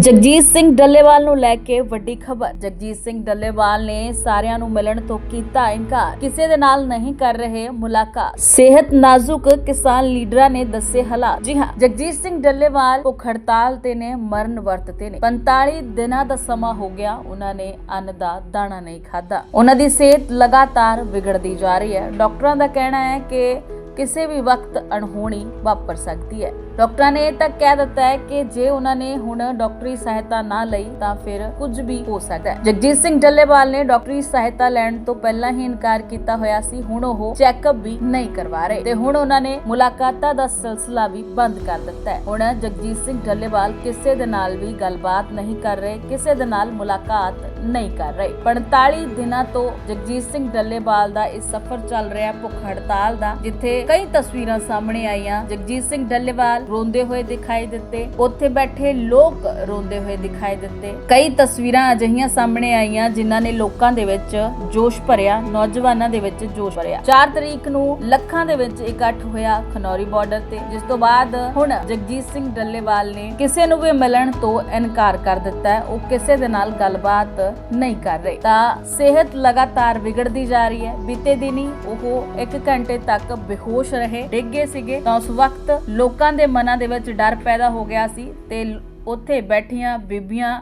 ਜਗਜੀਤ ਸਿੰਘ ਡੱਲੇਵਾਲ ਨੂੰ ਲੈ ਕੇ ਵੱਡੀ ਖਬਰ। ਜਗਜੀਤ ਸਿੰਘ ਡੱਲੇਵਾਲ ਨੇ ਸਾਰਿਆਂ ਨੂੰ ਮਿਲਣ ਤੋਂ ਕੀਤਾ ਇਨਕਾਰ। ਕਿਸੇ ਦੇ ਨਾਲ ਨਹੀਂ ਕਰ ਰਹੇ ਮੁਲਾਕਾਤ। ਸਿਹਤ ਨਾਜ਼ੁਕ ਕਿਸਾਨ ਲੀਡਰਾਂ ਨੇ ਦੱਸੇ ਹਾਲਾਤ। ਜੀ ਹਾਂ, ਜਗਜੀਤ ਸਿੰਘ ਡੱਲੇਵਾਲ ਭੁੱਖ ਹੜਤਾਲ ਤੇ ਨੇ, ਮਰਨ ਵਰਤ ਤੇ ਨੇ। 45 ਦਿਨਾਂ ਦਾ ਸਮਾਂ ਹੋ ਗਿਆ, ਉਹਨਾਂ ਨੇ ਅੰਨ ਦਾ ਦਾਣਾ ਨਹੀਂ ਖਾਦਾ ਉਹਨਾਂ ਦੀ ਸਿਹਤ ਲਗਾਤਾਰ ਵਿਗੜਦੀ ਜਾ ਰਹੀ ਹੈ। ਡਾਕਟਰਾਂ ਦਾ ਕਹਿਣਾ ਹੈ ਕਿ ਕਿਸੇ ਵੀ ਵਕਤ ਅਣਹੋਣੀ ਵਾਪਰ ਸਕਦੀ ਹੈ। ਡਾਕਟਰਾਂ ਨੇ ਇਹ ਤੱਕ ਕਹਿ ਦਿੱਤਾ ਹੈ ਕਿ ਜੇ ਉਹਨਾਂ ਨੇ ਹੁਣ ਡਾਕਟਰੀ ਸਹਾਇਤਾ ਨਾ ਲਈ ਤਾਂ ਫਿਰ ਕੁਝ ਵੀ ਹੋ ਸਕਦਾ ਹੈ। ਜਗਜੀਤ ਸਿੰਘ ਡੱਲੇਵਾਲ ਨੇ ਡਾਕਟਰੀ ਸਹਾਇਤਾ ਲੈਣ ਤੋਂ ਪਹਿਲਾਂ ਹੀ ਇਨਕਾਰ ਕੀਤਾ ਹੋਇਆ ਸੀ। ਹੁਣ ਉਹ ਚੈੱਕਅਪ ਵੀ ਨਹੀਂ ਕਰਵਾ ਰਹੇ ਤੇ ਹੁਣ ਉਹਨਾਂ ਨੇ ਮੁਲਾਕਾਤਾਂ ਦਾ ਸਿਲਸਿਲਾ ਵੀ ਬੰਦ ਕਰ ਦਿੱਤਾ ਹੈ। ਹੁਣ ਜਗਜੀਤ ਸਿੰਘ ਡੱਲੇਵਾਲ ਕਿਸੇ ਦੇ ਨਾਲ ਵੀ ਗੱਲਬਾਤ ਨਹੀਂ ਕਰ ਰਹੇ, ਕਿਸੇ ਦੇ ਨਾਲ ਮੁਲਾਕਾਤ ਨਹੀਂ ਕਰ ਰਹੇ। 45 ਦਿਨਾਂ ਤੋਂ ਜਗਜੀਤ ਸਿੰਘ ਡੱਲੇਵਾਲ ਦਾ ਇਹ ਸਫ਼ਰ ਚੱਲ ਰਿਹਾ ਭੁੱਖ ਹੜਤਾਲ ਦਾ, ਜਿੱਥੇ ਕਈ ਤਸਵੀਰਾਂ ਸਾਹਮਣੇ ਆਈਆਂ। ਜਗਜੀਤ ਸਿੰਘ ਡੱਲੇਵਾਲ ਰੋਂਦੇ ਹੋਏ ਦਿਖਾਈ ਦਿੱਤੇ। ਉੱਥੇ ਬੈਠੇ ਲੋਕ ਰੋਂਦੇ ਹੋਏ ਦਿਖਾਈ ਦਿੱਤੇ। ਕਈ ਤਸਵੀਰਾਂ ਅਜਿਹੀਆਂ ਸਾਹਮਣੇ ਆਈਆਂ, ਜਿਨ੍ਹਾਂ ਨੇ ਲੋਕਾਂ ਦੇ ਵਿੱਚ ਜੋਸ਼ ਭਰਿਆ, ਨੌਜਵਾਨਾਂ ਦੇ ਵਿੱਚ ਜੋਸ਼ ਭਰਿਆ। 4 ਤਰੀਕ ਨੂੰ ਲੱਖਾਂ ਦੇ ਵਿੱਚ ਇਕੱਠ ਹੋਇਆ ਖਨੌਰੀ ਬਾਰਡਰ ਤੇ, ਜਿਸ ਤੋਂ ਬਾਅਦ ਹੁਣ ਜਗਜੀਤ ਸਿੰਘ ਡੱਲੇਵਾਲ ਨੇ ਕਿਸੇ ਨੂੰ ਵੀ ਮਿਲਣ ਤੋਂ ਇਨਕਾਰ ਕਰ ਦਿੱਤਾ ਹੈ। ਉਹ ਕਿਸੇ ਦੇ ਨਾਲ ਗੱਲਬਾਤ ਨਹੀਂ ਕਰ ਰਹੇ। ਤਾਂ ਸਿਹਤ ਲਗਾਤਾਰ ਵਿਗੜਦੀ ਜਾ ਰਹੀ ਹੈ। ਬੀਤੇ ਦਿਨੀ ਉਹ 1 ਘੰਟੇ ਤੱਕ ਬੇਹੋਸ਼ ਰਹੇ, ਡਿੱਗੇ ਸੀਗੇ। ਤਾਂ ਉਸ ਵਕਤ ਲੋਕਾਂ ਦੇ ਮਨਾਂ ਦੇ ਵਿੱਚ ਡਰ ਪੈਦਾ ਹੋ ਗਿਆ ਸੀ ਤੇ ਉੱਥੇ ਬੈਠੀਆਂ ਬੀਬੀਆਂ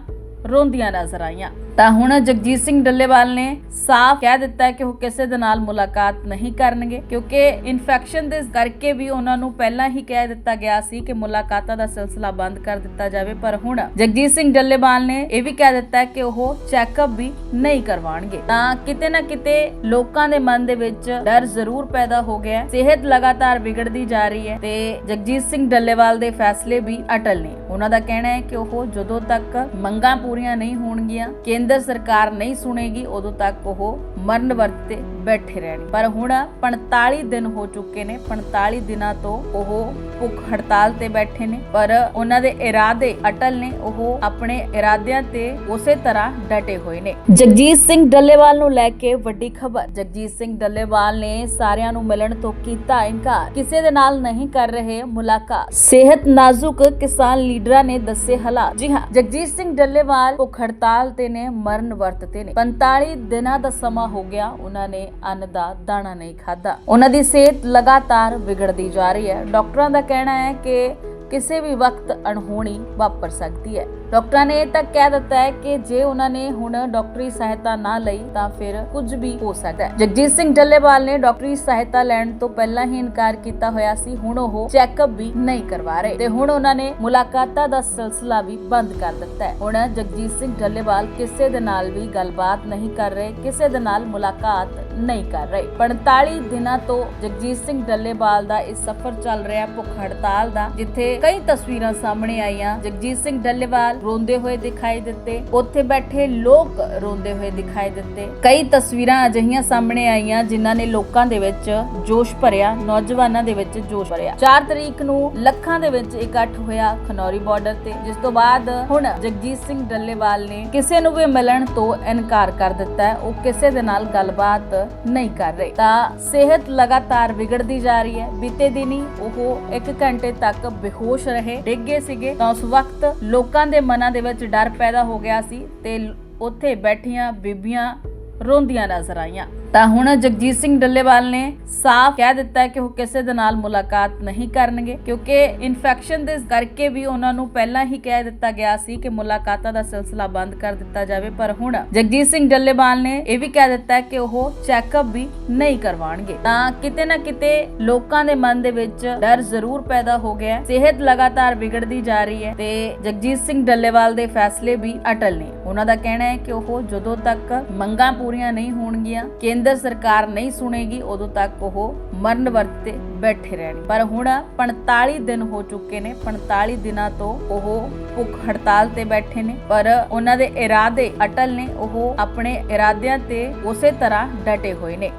ਰੋਂਦੀਆਂ ਨਜ਼ਰ ਆਈਆਂ। ਤਾਂ ਹੁਣ ਜਗਜੀਤ ਸਿੰਘ ਡੱਲੇਵਾਲ ਨੇ ਸਾਫ਼ ਕਹਿ ਦਿੱਤਾ ਕਿ ਉਹ ਕਿਸੇ ਦੇ ਨਾਲ ਮੁਲਾਕਾਤ ਨਹੀਂ ਕਰਨਗੇ, ਕਿਉਂਕਿ ਇਨਫੈਕਸ਼ਨ ਦੇ ਕਰਕੇ ਵੀ ਉਹਨਾਂ ਨੂੰ ਪਹਿਲਾਂ ਹੀ ਕਹਿ ਦਿੱਤਾ ਗਿਆ ਸੀ ਕਿ ਮੁਲਾਕਾਤਾਂ ਦਾ ਸਿਲਸਿਲਾ ਬੰਦ ਕਰ ਦਿੱਤਾ ਜਾਵੇ, ਪਰ ਹੁਣ ਜਗਜੀਤ ਸਿੰਘ ਡੱਲੇਵਾਲ ਨੇ ਇਹ ਵੀ ਕਹਿ ਦਿੱਤਾ ਕਿ ਉਹ ਚੈੱਕਅਪ ਵੀ ਨਹੀਂ ਕਰਵਾਉਣਗੇ। ਤਾਂ ਕਿਤੇ ਨਾ ਕਿਤੇ ਲੋਕਾਂ ਦੇ ਮਨ ਦੇ ਵਿੱਚ ਡਰ ਜ਼ਰੂਰ ਪੈਦਾ ਹੋ ਗਿਆ ਸਿਹਤ ਲਗਾਤਾਰ ਵਿਗੜਦੀ ਜਾ ਰਹੀ ਹੈ ਤੇ ਜਗਜੀਤ ਸਿੰਘ ਡੱਲੇਵਾਲ ਦੇ ਫੈਸਲੇ ਵੀ ਅਟਲ ਨੇ। ਉਹਨਾਂ ਦਾ ਕਹਿਣਾ ਹੈ ਕਿ ਉਹ ਜਦੋਂ ਤੱਕ ਮੰਗਾਂ ਪੂਰੀਆਂ ਨਹੀਂ ਹੋਣਗੀਆਂ, ਕੇਂਦਰ ਸਰਕਾਰ ਨਹੀਂ ਸੁਣੇਗੀ, ਉਦੋਂ ਤੱਕ ਉਹ ਮਰਨ ਵਰਤ ਤੇ ਬੈਠੇ ਰਹਿਣ ਪਰ ਹੁਣ 45 ਦਿਨ ਹੋ ਚੁੱਕੇ ਨੇ 45 ਦਿਨਾਂ ਤੋਂ ਉਹ ਭੁੱਖ ਹੜਤਾਲ ਤੇ ਬੈਠੇ ਨੇ। ਪਰ ਉਹਨਾਂ ਦੇ ਇਰਾਦੇ ਅਟਲ ਨੇ, ਉਹ ਆਪਣੇ ਇਰਾਦਿਆਂ ਤੇ ਉਸੇ ਤਰ੍ਹਾਂ ਡਟੇ ਹੋਏ ਨੇ। ਜਗਜੀਤ ਸਿੰਘ ਡੱਲੇਵਾਲ ਨੂੰ ਲੈ ਕੇ ਵੱਡੀ ਖਬਰ। ਜਗਜੀਤ ਸਿੰਘ ਡੱਲੇਵਾਲ ਨੇ ਸਾਰਿਆਂ ਨੂੰ ਮਿਲਣ ਤੋਂ ਕੀਤਾ ਇਨਕਾਰ। ਕਿਸੇ ਦੇ ਨਾਲ ਨਹੀਂ ਕਰ ਰਹੇ ਮੁਲਾਕਾਤ। ਸਿਹਤ ਨਾਜ਼ੁਕ ਕਿਸਾਨ ਲੀਡਰਾਂ ਨੇ ਦੱਸੇ ਹਾਲਾਤ। ਜੀ ਹਾਂ, ਜਗਜੀਤ ਸਿੰਘ ਡੱਲੇਵਾਲ ਭੁੱਖ ਹੜਤਾਲ ਤੇ ਨੇ ਮਰਨ ਵਰਤ ਤੇ ਨੇ। 45 ਦਿਨਾਂ ਦਾ ਸਮਾਂ ਹੋ ਗਿਆ, ਉਹਨਾਂ ਨੇ ਅੰਨ ਦਾ, ਦਾਣਾ ਨਹੀਂ ਖਾਦਾ ਉਹਨਾਂ ਦੀ ਸਿਹਤ ਲਗਾਤਾਰ ਵਿਗੜਦੀ ਜਾ ਰਹੀ ਹੈ। ਡਾਕਟਰਾਂ ਦਾ ਕਹਿਣਾ ਹੈ ਕਿ ਕਿਸੇ ਵੀ ਵਕਤ ਅਣਹੋਣੀ ਵਾਪਰ ਸਕਦੀ ਹੈ। ਡਾਕਟਰਾਂ ਨੇ ਇਹ ਤੱਕ ਕਹਿ ਦਿੱਤਾ ਹੈ ਕਿ ਜੇ ਉਹਨਾਂ ਨੇ ਹੁਣ ਡਾਕਟਰੀ ਸਹਾਇਤਾ ਨਾ ਲਈ ਤਾਂ ਫਿਰ ਕੁਝ ਵੀ ਹੋ ਸਕਦਾ ਹੈ। ਜਗਜੀਤ ਸਿੰਘ ਡੱਲੇਵਾਲ ਨੇ ਡਾਕਟਰੀ ਸਹਾਇਤਾ ਲੈਣ ਤੋਂ ਪਹਿਲਾਂ ਹੀ ਇਨਕਾਰ ਕੀਤਾ ਹੋਇਆ ਸੀ, ਹੁਣ ਉਹ ਚੈੱਕਅਪ ਵੀ ਨਹੀਂ ਕਰਵਾ ਰਹੇ ਤੇ ਹੁਣ ਉਹਨਾਂ ਨੇ ਮੁਲਾਕਾਤਾਂ ਦਾ ਸਿਲਸਿਲਾ ਵੀ ਬੰਦ ਕਰ ਦਿੱਤਾ ਹੈ। ਹੁਣ ਜਗਜੀਤ ਸਿੰਘ ਡੱਲੇਵਾਲ ਕਿਸੇ ਦੇ ਨਾਲ ਵੀ ਗੱਲਬਾਤ ਨਹੀਂ ਕਰ ਰਹੇ, ਕਿਸੇ ਦੇ ਨਾਲ ਮੁਲਾਕਾਤ ਨਹੀਂ ਕਰ ਰਹੇ। 45 ਦਿਨਾਂ ਤੋਂ ਜਗਜੀਤ ਸਿੰਘ ਡੱਲੇਵਾਲ ਦਾ ਇਹ ਸਫ਼ਰ ਚੱਲ ਰਿਹਾ ਭੁੱਖ ਹੜਤਾਲ ਦਾ, ਜਿੱਥੇ ਕਈ ਤਸਵੀਰਾਂ ਸਾਹਮਣੇ ਆਈਆਂ। ਜਗਜੀਤ ਸਿੰਘ ਡੱਲੇਵਾਲ ਰੋਂਦੇ ਹੋਏ ਦਿਖਾਈ ਦਿੱਤੇ। ਉੱਥੇ ਬੈਠੇ ਲੋਕ ਰੋਂਦੇ ਹੋਏ ਦਿਖਾਈ ਦਿੱਤੇ। ਕਈ ਤਸਵੀਰਾਂ ਅਜਿਹੀਆਂ ਸਾਹਮਣੇ ਆਈਆਂ, ਜਿਨ੍ਹਾਂ ਨੇ ਲੋਕਾਂ ਦੇ ਵਿੱਚ ਜੋਸ਼ ਭਰਿਆ, ਨੌਜਵਾਨਾਂ ਦੇ ਵਿੱਚ ਜੋਸ਼ ਭਰਿਆ। 4 ਤਰੀਕ ਨੂੰ ਲੱਖਾਂ ਦੇ ਵਿੱਚ ਇਕੱਠ ਹੋਇਆ ਖਨੌਰੀ ਬਾਰਡਰ ਤੇ, ਜਿਸ ਤੋਂ ਬਾਅਦ ਹੁਣ ਜਗਜੀਤ ਸਿੰਘ ਡੱਲੇਵਾਲ ਨੇ ਕਿਸੇ ਨੂੰ ਵੀ ਮਿਲਣ ਤੋਂ ਇਨਕਾਰ ਕਰ ਦਿੱਤਾ ਉਹ ਕਿਸੇ ਦੇ ਨਾਲ ਗੱਲਬਾਤ ਨਹੀਂ ਕਰ ਰਹੇ। ਤਾਂ ਸਿਹਤ ਲਗਾਤਾਰ ਵਿਗੜਦੀ ਜਾ ਰਹੀ ਹੈ। ਬੀਤੇ ਦਿਨੀ ਉਹ 1 ਘੰਟੇ ਤੱਕ ਬੇਹੋਸ਼ ਰਹੇ, ਡਿੱਗੇ ਸੀਗੇ। ਤਾਂ ਉਸ ਵਕਤ ਲੋਕਾਂ ਦੇ ਮਨਾਂ ਦੇ ਵਿੱਚ ਡਰ ਪੈਦਾ ਹੋ ਗਿਆ ਸੀ ਤੇ ਉੱਥੇ ਬੈਠੀਆਂ ਬੀਬੀਆਂ ਰੋਂਦੀਆਂ ਨਜ਼ਰ ਆਈਆਂ। ਤਾਂ ਹੁਣ ਜਗਜੀਤ ਸਿੰਘ ਡੱਲੇਵਾਲ ਨੇ ਸਾਫ਼ ਕਹਿ ਦਿੱਤਾ ਕਿ ਉਹ ਕਿਸੇ ਦੇ ਨਾਲ ਮੁਲਾਕਾਤ ਨਹੀਂ ਕਰਨਗੇ, ਕਿਉਂਕਿ ਇਨਫੈਕਸ਼ਨ ਦੇ ਕਰਕੇ ਵੀ ਉਹਨਾਂ ਨੂੰ ਪਹਿਲਾਂ ਹੀ ਕਹਿ ਦਿੱਤਾ ਗਿਆ ਸੀ ਕਿ ਮੁਲਾਕਾਤਾਂ ਦਾ ਸਿਲਸਿਲਾ ਬੰਦ ਕਰ ਦਿੱਤਾ ਜਾਵੇ, ਪਰ ਹੁਣ ਜਗਜੀਤ ਸਿੰਘ ਡੱਲੇਵਾਲ ਨੇ ਇਹ ਵੀ ਕਹਿ ਦਿੱਤਾ ਕਿ ਉਹ ਚੈੱਕਅਪ ਵੀ ਨਹੀਂ ਕਰਵਾਉਣਗੇ। ਤਾਂ ਕਿਤੇ ਨਾ ਕਿਤੇ ਲੋਕਾਂ ਦੇ ਮਨ ਦੇ ਵਿੱਚ ਡਰ ਜ਼ਰੂਰ ਪੈਦਾ ਹੋ ਗਿਆ ਸਿਹਤ ਲਗਾਤਾਰ ਵਿਗੜਦੀ ਜਾ ਰਹੀ ਹੈ ਤੇ ਜਗਜੀਤ ਸਿੰਘ ਡੱਲੇਵਾਲ ਦੇ ਫੈਸਲੇ ਵੀ ਅਟਲ ਨੇ। ਉਹਨਾਂ ਦਾ ਕਹਿਣਾ ਹੈ ਕਿ ਉਹ ਜਦੋਂ ਤੱਕ ਮੰਗਾਂ ਪੂਰੀਆਂ ਨਹੀਂ ਹੋਣਗੀਆਂ ਕੇਂਦਰ ਸਰਕਾਰ ਨਹੀਂ ਸੁਣੇਗੀ, ਉਦੋਂ ਤੱਕ ਉਹ ਮਰਨ ਵਰਤ ਤੇ ਬੈਠੇ ਰਹਿਣ ਪਰ ਹੁਣ 45 ਦਿਨ ਹੋ ਚੁੱਕੇ ਨੇ 45 ਦਿਨਾਂ ਤੋਂ ਉਹ ਭੁੱਖ ਹੜਤਾਲ ਤੇ ਬੈਠੇ ਨੇ, ਪਰ ਉਹਨਾਂ ਦੇ ਇਰਾਦੇ ਅਟਲ ਨੇ ਉਹ ਆਪਣੇ ਇਰਾਦਿਆਂ ਤੇ ਉਸੇ ਤਰ੍ਹਾਂ ਡਟੇ ਹੋਏ ਨੇ।